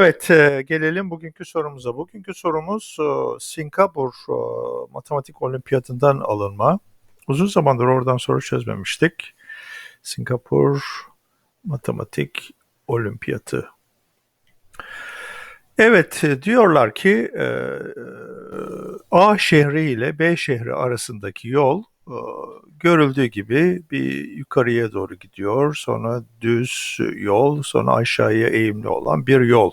Evet, e, gelelim bugünkü sorumuza. Bugünkü sorumuz e, Singapur e, Matematik Olimpiyatından alınma. Uzun zamandır oradan soru çözmemiştik. Singapur Matematik Olimpiyatı. Evet, diyorlar ki A şehri ile B şehri arasındaki yol görüldüğü gibi bir yukarıya doğru gidiyor. Sonra düz yol, sonra aşağıya eğimli olan bir yol.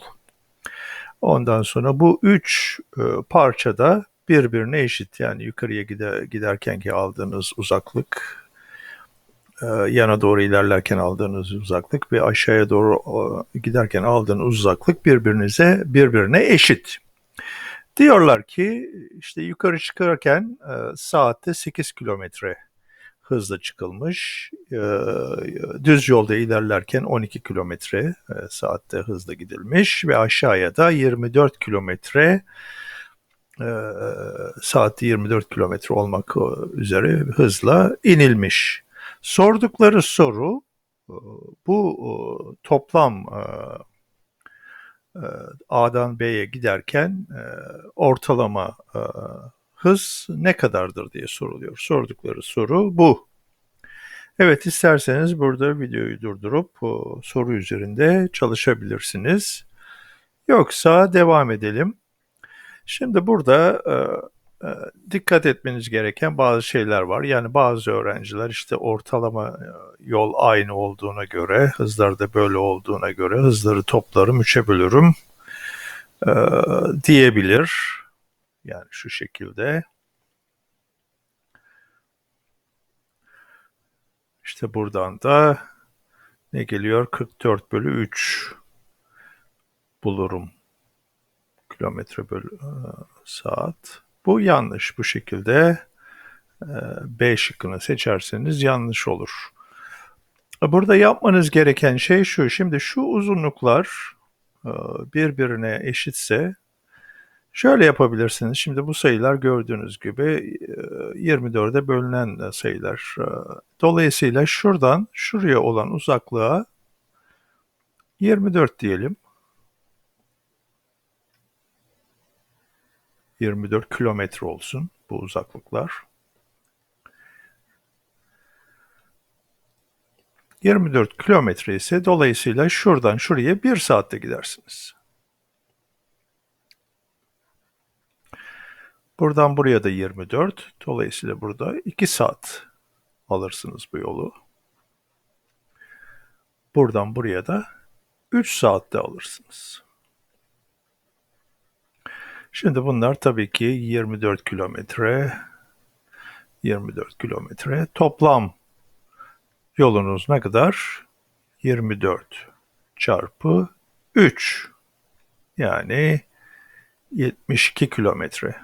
Ondan sonra bu üç e, parçada birbirine eşit. Yani yukarıya gider, giderkenki aldığınız uzaklık, e, yana doğru ilerlerken aldığınız uzaklık ve aşağıya doğru e, giderken aldığınız uzaklık birbirinize birbirine eşit. Diyorlar ki işte yukarı çıkarken e, saatte 8 kilometre hızla çıkılmış. E, düz yolda ilerlerken 12 kilometre e, saatte hızla gidilmiş ve aşağıya da 24 kilometre e, saatte 24 kilometre olmak üzere hızla inilmiş. Sordukları soru e, bu toplam A'dan B'ye giderken ortalama hız ne kadardır diye soruluyor. Sordukları soru bu. Evet isterseniz burada videoyu durdurup soru üzerinde çalışabilirsiniz. Yoksa devam edelim. Şimdi burada e, e, dikkat etmeniz gereken bazı şeyler var. Yani bazı öğrenciler işte ortalama e, yol aynı olduğuna göre, hızları da böyle olduğuna göre hızları toplarım, üçe bölürüm diyebilir. Yani şu şekilde. İşte buradan da ne geliyor? 44 bölü 3 bulurum. Kilometre bölü e, saat. Bu yanlış. Bu şekilde e, B şıkkını seçerseniz yanlış olur. Burada yapmanız gereken şey şu. Şimdi şu uzunluklar e, birbirine eşitse Şöyle yapabilirsiniz. Şimdi bu sayılar gördüğünüz gibi 24'e bölünen sayılar. Dolayısıyla şuradan şuraya olan uzaklığa 24 diyelim. 24 kilometre olsun bu uzaklıklar. 24 kilometre ise dolayısıyla şuradan şuraya 1 saatte gidersiniz. Buradan buraya da 24. Dolayısıyla burada 2 saat alırsınız bu yolu. Buradan buraya da 3 saatte alırsınız. Şimdi bunlar tabii ki 24 kilometre 24 kilometre toplam yolunuz ne kadar? 24 çarpı 3 yani 72 kilometre.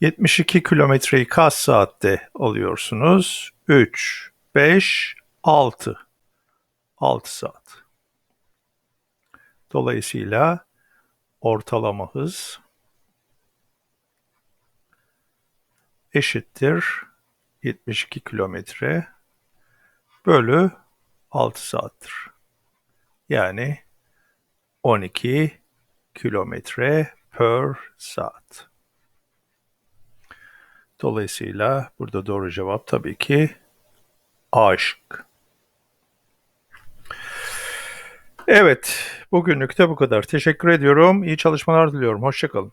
72 kilometreyi kaç saatte alıyorsunuz? 3, 5, 6. 6 saat. Dolayısıyla ortalama hız eşittir 72 kilometre bölü 6 saattir. Yani 12 kilometre per saat. Dolayısıyla burada doğru cevap tabii ki A şık. Evet, bugünlük de bu kadar. Teşekkür ediyorum. İyi çalışmalar diliyorum. Hoşçakalın.